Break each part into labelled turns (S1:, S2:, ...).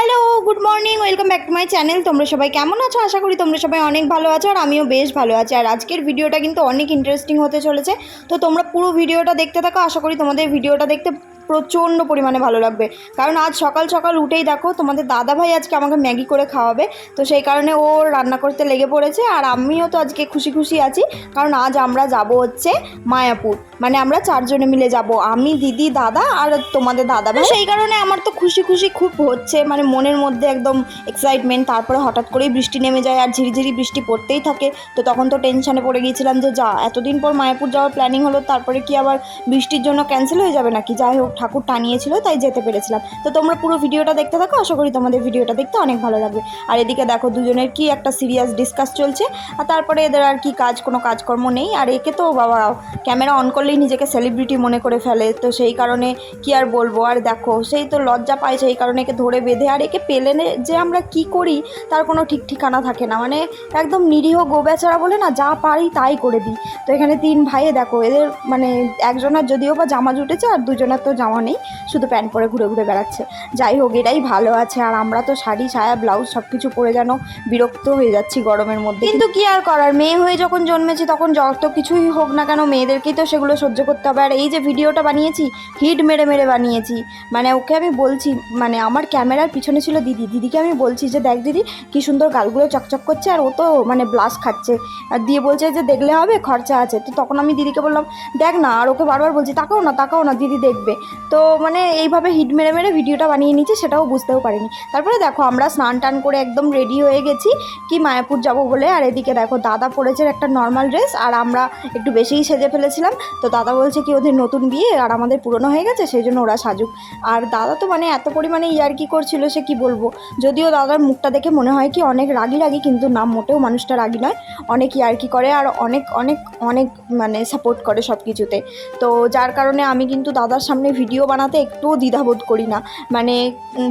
S1: Hello good morning welcome back to my channel তোমরা সবাই কেমন আছো? আশা করি তোমরা সবাই অনেক ভালো আছো আর আমিও বেশ ভালো আছি। আর আজকের ভিডিওটা কিন্তু অনেক ইন্টারেস্টিং হতে চলেছে। তো তোমরা পুরো ভিডিওটা দেখতে থাকো। আশা করি তোমাদের ভিডিওটা দেখতে প্রচণ্ড পরিমাণে ভালো লাগবে। কারণ আজ সকাল সকাল উঠেই দেখো তোমাদের দাদা ভাই আজকে আমাকে ম্যাগি করে খাওয়াবে। তো সেই কারণে ও রান্না করতে লেগে পড়েছে আর আমিও তো আজকে খুশি খুশি আছি। কারণ আজ আমরা যাব হচ্ছে মায়াপুর। মানে আমরা চারজনে মিলে যাব। আমি, দিদি, দাদা আর তোমাদের দাদা ভাই সেই কারণে আমার তো খুশি খুশি খুব হচ্ছে। মানে মনের মধ্যে একদম এক্সাইটমেন্ট তারপরে হঠাৎ করেই বৃষ্টি নেমে যায় আর ঝিরিঝিরি বৃষ্টি পড়তেই থাকে। তো তখন তো টেনশানে পড়ে গিয়েছিলাম যে যা, এতদিন পর মায়াপুর যাওয়ার প্ল্যানিং হলো, তারপরে কি আবার বৃষ্টির জন্য ক্যান্সেল হয়ে যাবে নাকি? যাই হোক ঠাকুর টানিয়েছিল, তাই যেতে পেরেছিলাম। তো তোমরা পুরো ভিডিওটা দেখতে থাকো, আশা করি তোমাদের ভিডিওটা দেখতে অনেক ভালো লাগবে। আর এদিকে দেখো, দুজনের কি একটা সিরিয়াস ডিসকাস চলছে। আর তারপরে এদের আর কি কাজ, কোনো কাজকর্ম নেই। আর একে তো বাবা ক্যামেরা অন করলেই নিজেকে সেলিব্রিটি মনে করে ফেলে। তো সেই কারণে কি আর বলব? আর দেখো, সেই তো লজ্জা পায়, সেই কারণে একে ধরে বেঁধে, আর একে পেলে যে আমরা কি করি, তার কোনো ঠিক ঠিকানা থাকে না। মানে একদম নিরীহ গোবেচারা বলে না, যা পারি তাই করে দিই। তো এখানে তিন ভাইয়ে দেখো, এদের মানে একজনের যদিও বা জামা জুটেছে, আর দুজনের তো জামা নেই, শুধু প্যান্ট পরে ঘুরে ঘুরে বেড়াচ্ছে। যাই হোক এটাই ভালো আছে, আর আমরা তো শাড়ি সায়া ব্লাউজ সব কিছু পরে যেন বিরক্ত হয়ে যাচ্ছি গরমের মধ্যে। কিন্তু কি আর করার, মেয়ে হয়ে যখন জন্মেছি তখন যত কিছুই হোক না কেন, মেয়েদেরকেই তো সেগুলো সহ্য করতে হবে। আর এই যে ভিডিওটা বানিয়েছি, হিট মেরে মেরে বানিয়েছি মানে ওকে আমি বলছি মানে আমার ক্যামেরার পিছনে ছিল দিদি। দিদিকে আমি বলছি যে, দেখ দিদি, কি সুন্দর গালগুলো চকচক করছে, আর ও তো মানে ব্লাস খাচ্ছে। আর দিয়ে বলছে যে, দেখলে হবে, খরচা আছে। তো তখন আমি দিদিকে বললাম, দেখ না, আর ওকে বারবার বলছি, তাকাও না তাকাও না, দিদি দেখবে। তো মানে এইভাবে হিট মেরে মেরে ভিডিওটা বানিয়ে নিচ্ছে সেটাও বুঝতেও পারিনি। তারপরে দেখো, আমরা স্নান টান করে একদম রেডি হয়ে গেছি কি মায়াপুর যাব বলে। আর এদিকে দেখো, দাদা পড়েছে একটা নর্মাল ড্রেস আর আমরা একটু বেশিই সেজে ফেলেছিলাম। তো দাদা বলছে কি, ওদের নতুন বিয়ে, আর আমাদের পুরনো হয়ে গেছে, সেই জন্য ওরা সাজুক। আর দাদা তো মানে এত পরিমাণে ইয়ার্কি করছিল সে কি বলব? যদিও দাদার মুখটা দেখে মনে হয় কি, অনেক রাগি রাগি, কিন্তু না, মোটেও মানুষটা রাগি নয়। অনেক ইয়ার্কি করে, আর অনেক অনেক অনেক মানে সাপোর্ট করে সব কিছুতে তো যার কারণে আমি কিন্তু দাদার সামনে ভিডিও বানাতে একটুও দ্বিধাবোধ করি না। মানে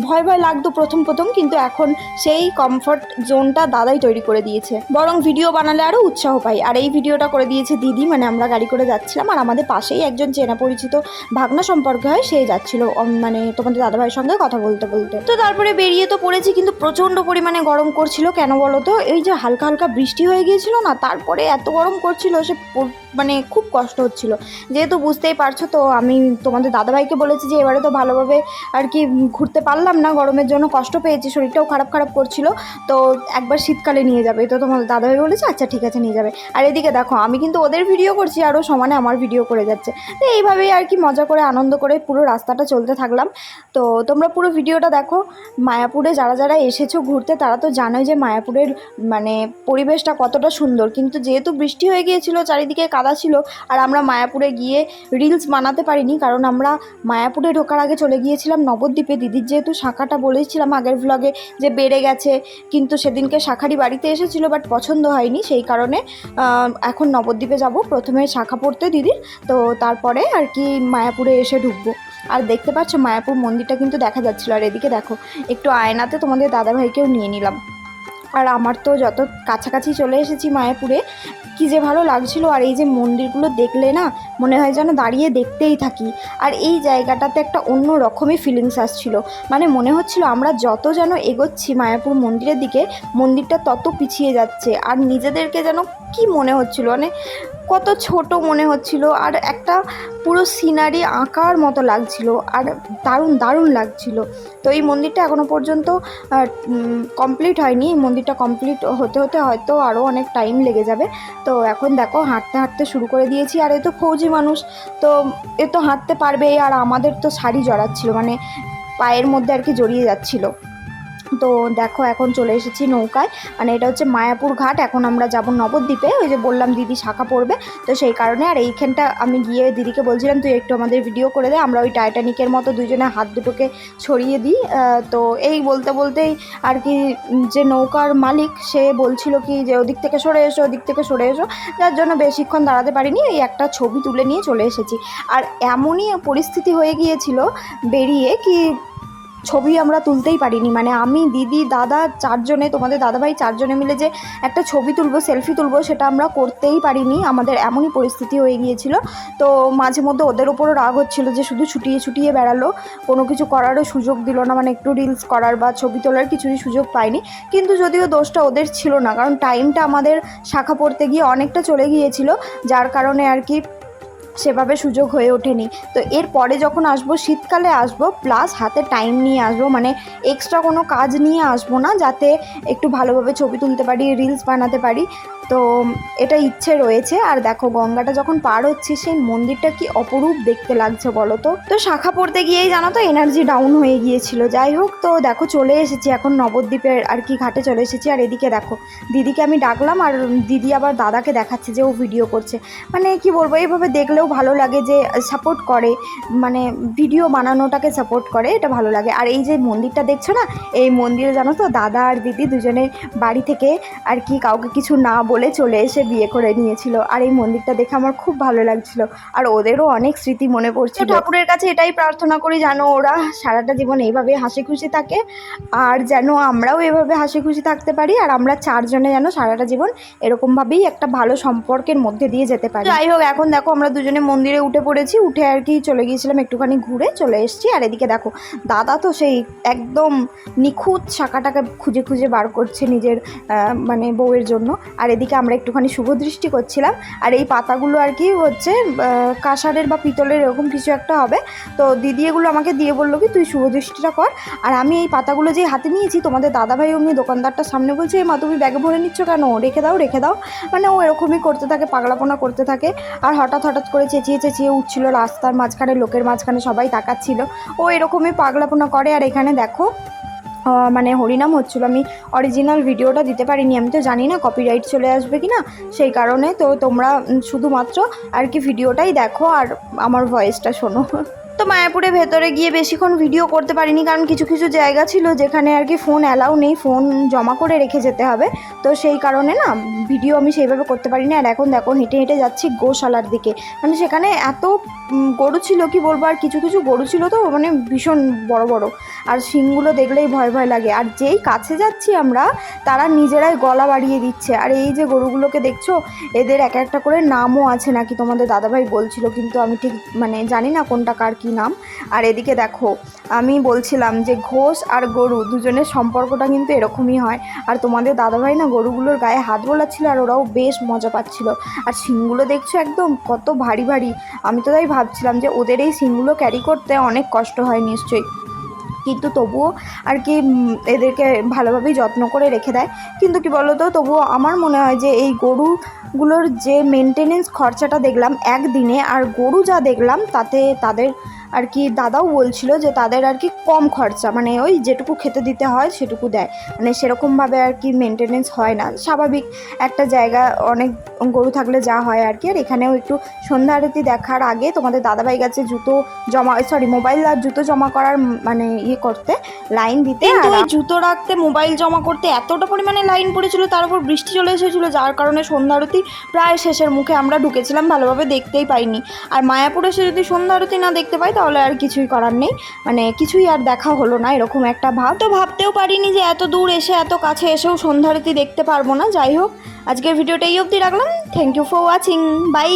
S1: ভয় ভয় লাগতো প্রথম প্রথম, কিন্তু এখন সেই কমফর্ট জোনটা দাদাই তৈরি করে দিয়েছে। বরং ভিডিও বানালে আরও উৎসাহ পাই। আর এই ভিডিওটা করে দিয়েছে দিদি মানে আমরা গাড়ি করে যাচ্ছিলাম, আর আমাদের পাশেই একজন চেনা পরিচিত ভাগনা সম্পর্কে হয়, সে যাচ্ছিল। মানে তোমাদের দাদাভাইয়ের সঙ্গে কথা বলতে বলতে। তো তারপরে বেরিয়ে তো পড়েছি, কিন্তু প্রচণ্ড পরিমাণে গরম করছিল। কেন বলো তো? এই যে হালকা হালকা বৃষ্টি হয়ে গিয়েছিল না? তারপরে এত গরম করছিল, সে মানে খুব কষ্ট হচ্ছিল। যেহেতু বুঝতেই পারছ তো, আমি তোমাদের দাদাভাইকে বলেছি যে এবারে তো ভালোভাবে আর কি ঘুরতে পারলাম না, গরমের জন্য কষ্ট পেয়েছি, শরীরটাও খারাপ খারাপ করছিল। তো একবার শীতকালে নিয়ে যাবে। তো তোমাদের দাদাভাই বলেছে আচ্ছা ঠিক আছে, নিয়ে যাবে। আর এদিকে দেখো, আমি কিন্তু ওদের ভিডিও করছি, আরও সমানে আমার ভিডিও করে যাচ্ছে। তো এইভাবেই আর কি মজা করে, আনন্দ করে পুরো রাস্তাটা চলতে থাকলাম। তো তোমরা পুরো ভিডিওটা দেখো। মায়াপুরে যারা যারা এসেছ ঘুরতে, তারা তো জানোই যে মায়াপুরের মানে পরিবেশটা কতটা সুন্দর। কিন্তু যেহেতু বৃষ্টি হয়ে গিয়েছিল, চারিদিকে কাদা ছিল আর আমরা মায়াপুরে গিয়ে রিলস বানাতে পারিনি, কারণ আমরা মায়াপুরে ঢোকার আগে চলে গিয়েছিলাম নবদ্বীপে। দিদির যেহেতু শাখাটা বলেছিলাম আগের ভ্লগে যে বেড়ে গেছে, কিন্তু সেদিনকে শাখারি বাড়িতে এসেছিল বাট পছন্দ হয়নি। সেই কারণে এখন নবদ্বীপে যাব। প্রথমে শাখা পড়তে দিদির, তো তারপরে আর কি মায়াপুরে এসে ঢুকবো। আর দেখতে পাচ্ছ মায়াপুর মন্দিরটা কিন্তু দেখা যাচ্ছিল। আর এদিকে দেখো, একটু আয়নাতে তোমাদের দাদাভাইকেও নিয়ে নিলাম। আর আমার তো যত কাছাকাছি চলে এসেছি মায়াপুরে কি যে ভালো লাগছিল আর এই যে মন্দিরগুলো দেখলে না মনে হয় যেন দাঁড়িয়ে দেখতেই থাকি। আর এই জায়গাটাতে একটা অন্য রকমই ফিলিংস আসছিল। মানে মনে হচ্ছিল আমরা যত যেন এগোচ্ছি মায়াপুর মন্দিরের দিকে, মন্দিরটা তত পিছিয়ে যাচ্ছে। আর নিজেদেরকে যেন কি মনে হচ্ছিল? মানে কত ছোট মনে হচ্ছিল। আর একটা পুরো সিনারি আঁকার মতো লাগছিল। আর দারুণ দারুণ লাগছিল। তো এই মন্দিরটা এখনও পর্যন্ত কমপ্লিট হয়নি। এই মন্দিরটা কমপ্লিট হতে হতে হয়তো আরও অনেক টাইম লেগে যাবে। তো এখন দেখো, হাঁটতে হাঁটতে শুরু করে দিয়েছি। আর এ তো ফৌজি মানুষ, তো এ তো হাঁটতে পারবেই। আর আমাদের তো শাড়ি জড়াচ্ছিল মানে পায়ের মধ্যে আর কি জড়িয়ে যাচ্ছিল। তো দেখো এখন চলে এসেছি নৌকায়। মানে এটা হচ্ছে মায়াপুর ঘাট, এখন আমরা যাব নবদ্বীপে। ওই যে বললাম দিদি শাখা পড়বে, তো সেই কারণে আর এইখানটা আমি গিয়ে দিদিকে বলছিলাম, তুই একটু আমাদের ভিডিও করে দে, আমরা ওই টাইটানিকের মতো দুজনে হাত দুটোকে ছড়িয়ে দিই। তো এই বলতে বলতেই আর কি যে নৌকার মালিক, সে বলছিল কি যে, ওদিক থেকে সরে এসো, ওদিক থেকে সরে এসো। যার জন্য বেশিক্ষণ দাঁড়াতে পারিনি এই একটা ছবি তুলে নিয়ে চলে এসেছি। আর এমনই পরিস্থিতি হয়ে গিয়েছিল বেরিয়ে কি ছবি আমরা তুলতেই পারিনি। মানে আমি, দিদি, দাদা চারজনে, তোমাদের দাদাভাই চারজনে মিলে যে একটা ছবি তুলবো, সেলফি তুলবো, সেটা আমরা করতেই পারিনি। আমাদের এমনই পরিস্থিতি হয়ে গিয়েছিল। তো মাঝে মধ্যে ওদের ওপরও রাগ হচ্ছিল যে শুধু ছুটিয়ে ছুটিয়ে বেড়ালো। কোনো কিছু করারও সুযোগ দিল না। মানে একটু রিলস করার বা ছবি তোলার কিছুই সুযোগ পাইনি। কিন্তু যদিও দোষটা ওদের ছিল না, কারণ টাইমটা আমাদের শাখা পড়তে গিয়ে অনেকটা চলে গিয়েছিল। যার কারণে আর কি সেভাবে সুযোগ হয়ে ওঠেনি। তো এর পরে যখন আসব, শীতকালে আসব প্লাস হাতে টাইম নিয়ে আসব মানে এক্সট্রা কোনো কাজ নিয়ে আসব না, যাতে একটু ভালোভাবে ছবি তুলতে পারি রিলস বানাতে পারি। তো এটা ইচ্ছে রয়েছে। আর দেখো, গঙ্গাটা যখন পার হচ্ছে, সেই মন্দিরটা কি অপরূপ দেখতে লাগছে বলো তো? তো শাখা পড়তে গিয়েই জানো তো এনার্জি ডাউন হয়ে গিয়েছিল। যাই হোক, তো দেখো, চলে এসেছি। এখন নবদ্বীপের আর কি ঘাটে চলে এসেছি। আর এদিকে দেখো, দিদিকে আমি ডাকলাম আর দিদি আবার দাদাকে দেখাচ্ছে যে ও ভিডিও করছে। মানে কি বলব, এইভাবে দেখলেও ভালো লাগে যে সাপোর্ট করে। মানে ভিডিও বানানোটাকে সাপোর্ট করে, এটা ভালো লাগে। আর এই যে মন্দিরটা দেখছ না, এই মন্দিরে জানো তো, দাদা আর দিদি দুজনে বাড়ি থেকে আর কি কাউকে কিছু না বলে চলে এসে বিয়ে করে নিয়েছিল। আর এই মন্দিরটা দেখে আমার খুব ভালো লাগছিল। আর ওদেরও অনেক স্মৃতি মনে পড়ছিল। ঠাকুরের কাছে এটাই প্রার্থনা করি যেন ওরা সারাটা জীবন এইভাবে হাসি খুশি থাকে। আর যেন আমরাও এভাবে হাসি খুশি থাকতে পারি। আর আমরা চারজনে যেন সারাটা জীবন এরকমভাবেই একটা ভালো সম্পর্কের মধ্যে দিয়ে যেতে পারি। যাই হোক, এখন দেখো আমরা দুজনে মন্দিরে উঠে পড়েছি। উঠে আর কি চলে গিয়েছিলাম একটুখানি ঘুরে চলে এসেছি। আর এদিকে দেখো, দাদা তো সেই একদম নিখুঁত শাখাটাকে খুঁজে খুঁজে বার করছে নিজের মানে বউয়ের জন্য। আর এদিকে আমরা একটুখানি শুভ দৃষ্টি করছিলাম। আর এই পাতাগুলো আর কি হচ্ছে কাঁসারের বা পিতলের এরকম কিছু একটা হবে। তো দিদি এগুলো আমাকে দিয়ে বলল কি, তুই শুভ দৃষ্টিটা কর। আর আমি এই পাতাগুলো যে হাতে নিয়েছি, তোমাদের দাদাভাই অমনি দোকানদারটার সামনে বলছে, "এ মা, তুমি ব্যাগে ভরে নিচ্ছ কেন? রেখে দাও রেখে দাও। মানে ও এরকমই করতে থাকে, পাগলাপোনা করতে থাকে। আর হঠাৎ হঠাৎ করে চেঁচিয়ে চেঁচিয়ে উঠছিল রাস্তার মাঝখানে, লোকের মাঝখানে সবাই তাকাচ্ছিল। ও এরকমই পাগলাপোনা করে। আর এখানে দেখো মানে হরিনাম হচ্ছিল। আমি অরিজিনাল ভিডিওটা দিতে পারিনি, আমি তো জানি না কপিরাইট চলে আসবে কি না সেই কারণে তো তোমরা শুধুমাত্র আর কি ভিডিওটাই দেখো আর আমার ভয়েসটা শোনো। তো মায়াপুরে ভেতরে গিয়ে বেশিক্ষণ ভিডিও করতে পারিনি, কারণ কিছু কিছু জায়গা ছিল যেখানে আর কি ফোন অ্যালাউ নেই ফোন জমা করে রেখে যেতে হবে। তো সেই কারণে না ভিডিও আমি সেইভাবে করতে পারিনি। আর এখন দেখো, হেঁটে হেঁটে যাচ্ছি গোশালার দিকে। মানে সেখানে এত গরু ছিল, কি বলব, আর কিছু কিছু গরু ছিল তো মানে ভীষণ বড় বড়। আর শিংগুলো দেখলেই ভয় ভয় লাগে। আর যেই কাছে যাচ্ছি আমরা, তারা নিজেরাই গলা বাড়িয়ে দিচ্ছে। আর এই যে গরুগুলোকে দেখছ, এদের এক একটা করে নামও আছে নাকি তোমাদের দাদাভাই বলছিল, কিন্তু আমি ঠিক মানে জানি না কোনটা কার কী নাম। আর এদিকে দেখো, আমি বলছিলাম যে ঘোষ আর গরু দুজনের সম্পর্কটা কিন্তু এরকমই হয়। আর তোমাদের দাদাভাই না গরুগুলোর গায়ে হাত বোলাচ্ছিল আর ওরাও বেশ মজা পাচ্ছিল। আর শিংগুলো দেখছ একদম কত ভারী ভারী। আমি তো তাই ভাবছিলাম যে ওদের এই শিংগুলো ক্যারি করতে অনেক কষ্ট হয় নিশ্চয়ই। কিন্তু তবুও আর কি এদেরকে ভালোভাবেই যত্ন করে রেখে দেয়। কিন্তু কি বলতো, তবুও আমার মনে হয় যে এই গরুগুলোর যে মেনটেনেন্স খরচাটা দেখলাম একদিনে আর গরু যা দেখলাম তাতে তাদের আর কি দাদাও বলছিল যে তাদের আর কি কম খরচা মানে ওই যেটুকু খেতে দিতে হয় সেটুকু দেয়। মানে সেরকমভাবে আর কি মেনটেনেন্স হয় না। স্বাভাবিক একটা জায়গা অনেক গরু থাকলে যা হয় আর কি। আর এখানেও একটু সন্ধ্যা আরতি দেখার আগে তোমাদের দাদাভাই গেছে জুতো জমা সরি মোবাইল আর জুতো জমা করার মানে ইয়ে করতে লাইন দিতে।
S2: জুতো রাখতে মোবাইল জমা করতে এতটা পরিমাণে লাইন পড়েছিল তার উপর বৃষ্টি চলে এসেছিল যার কারণে সন্ধ্যা আরতি প্রায় শেষের মুখে আমরা ঢুকেছিলাম ভালোভাবে দেখতেই পাইনি। আর মায়াপুরে এসে যদি সন্ধ্যা আরতি না দেখতে পাই তাহলে আর কিছুই করার নেই। মানে কিছুই আর দেখা হলো না এরকম একটা ভাব। তো ভাবতেও পারিনি যে এত দূর এসে, এত কাছে এসেও সন্ধ্যা আরতি দেখতে পারব না। যাই হোক, আজকের ভিডিওটা এই অবধি রাখলাম। Thank you for watching bye